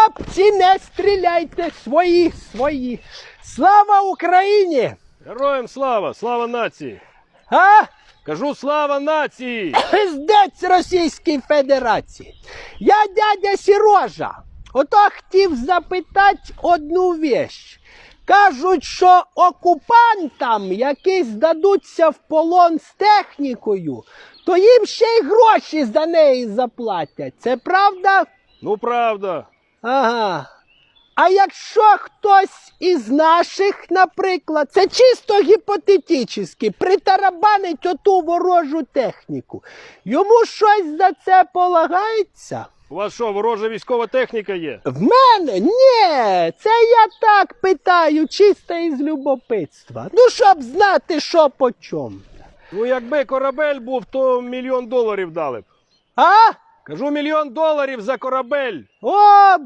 Хлопці, не стріляйте свої, свої. Слава Україні! Героям слава! Слава нації! А? Кажу слава нації! Пиздець Російській Федерації. Я дядя Сірожа. Ото хотів запитати одну вещь. Кажуть, що окупантам, які здадуться в полон з технікою, то їм ще й гроші за неї заплатять. Це правда? Ну правда. Ага. А якщо хтось із наших, наприклад, це чисто гіпотетично, притарабанить оту ворожу техніку, йому щось за це полагається? У вас що, ворожа військова техніка є? В мене? Ні, це я так питаю, чисто із любопитства. Ну, щоб знати, що по чому. Ну якби корабель був, то мільйон доларів дали б. А? Кажу мільйон доларів за корабель. О,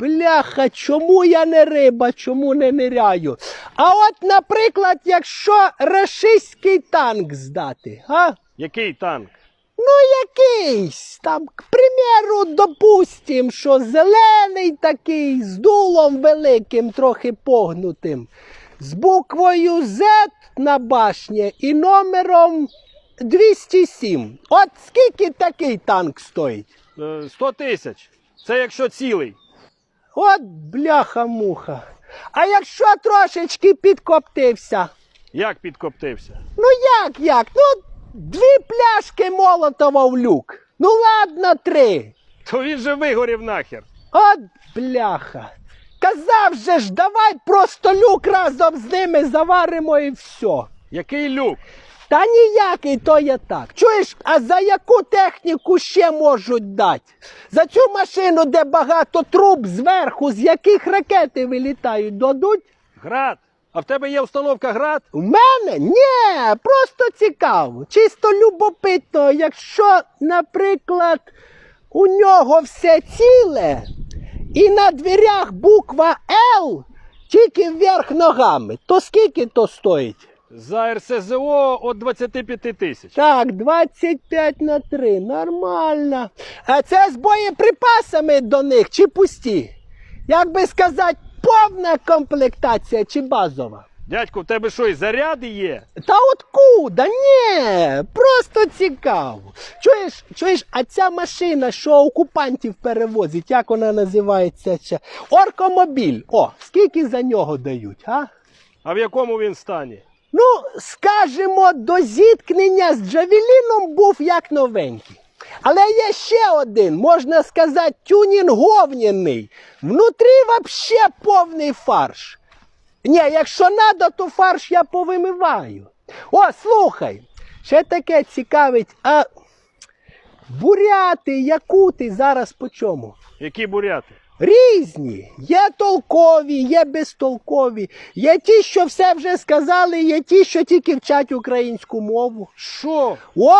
бляха, чому я не риба, чому не ниряю? А от, наприклад, якщо рашистський танк здати, а? Який танк? Ну, якийсь там, к примеру, допустим, що зелений такий, з дулом великим, трохи погнутим, з буквою Z на башні і номером 207. От скільки такий танк стоїть? Е, 100 тисяч. Це якщо цілий. От бляха-муха. А якщо трошечки підкоптився? Як підкоптився? Ну як як? Ну, дві пляшки молотова в люк. Ну ладно, три. То він же вигорів нахер. От бляха. Казав же ж, давай просто люк разом з ними заваримо і все. Який люк? Та ніякий то є так. Чуєш, а за яку техніку ще можуть дати? За цю машину, де багато труб зверху, з яких ракети вилітають, дадуть? Град. А в тебе є установка град? У мене? Ні, просто цікаво. Чисто любопитно, якщо, наприклад, у нього все ціле, і на дверях буква Л тільки вверх ногами, то скільки то стоїть? За РСЗО від 25 тисяч. Так, 25 на 3, нормально. А це з боєприпасами до них чи пусті? Як би сказати, повна комплектація чи базова? Дядько, в тебе що, і заряди є? Та откуда? Ні, просто цікаво. Чуєш, чуєш, а ця машина, що окупантів перевозить, як вона називається? ще? Оркомобіль. О, скільки за нього дають, а? А в якому він стані? Ну, скажімо, до зіткнення з Джавеліном був як новенький. Але є ще один, можна сказати, тюнінговняний. Внутрі взагалі повний фарш. Ні, якщо треба, то фарш я повимиваю. О, слухай, ще таке цікавить, а буряти, якути зараз по чому? Які буряти? Різні. Є толкові, є безтолкові. Є ті, що все вже сказали, є ті, що тільки вчать українську мову. Що? О,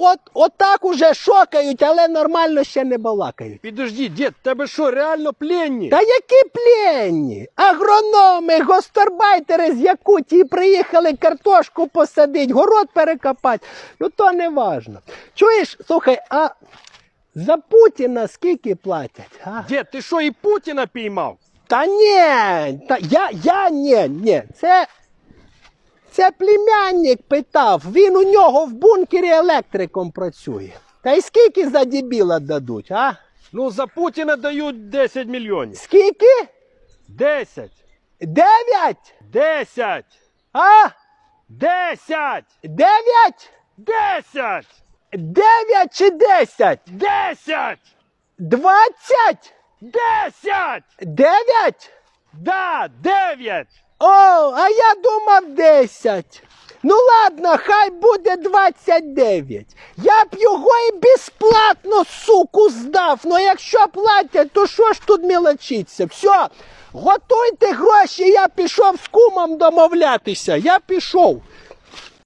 от, от так уже шокають, але нормально ще не балакають. Підожди, дід, тебе що, реально пленні? Та які пленні? Агрономи, гостарбайтери з Якутії приїхали картошку посадити, город перекопати. Ну то не важно. Чуєш, слухай, а за Путіна скільки платять? А? Дід, ти що, і Путіна піймав? Та ні, та я, я ні, ні. Це, це племянник питав. Він у нього в бункері електриком працює. Та й скільки за дебіла дадуть, а? Ну, за Путіна дають 10 мільйонів. Скільки? 10! Дев'ять? 10! А? 10! Дев'ять? 10! Дев'ять чи десять? 10! Двадцять? 10! Дев'ять? Да, 9! О, а я думав 10. Ну ладно, хай буде 29. Я б його і безплатно, суку, здав. Ну якщо платять, то що ж тут мілочиться? Все, готуйте гроші, я пішов з кумом домовлятися. Я пішов.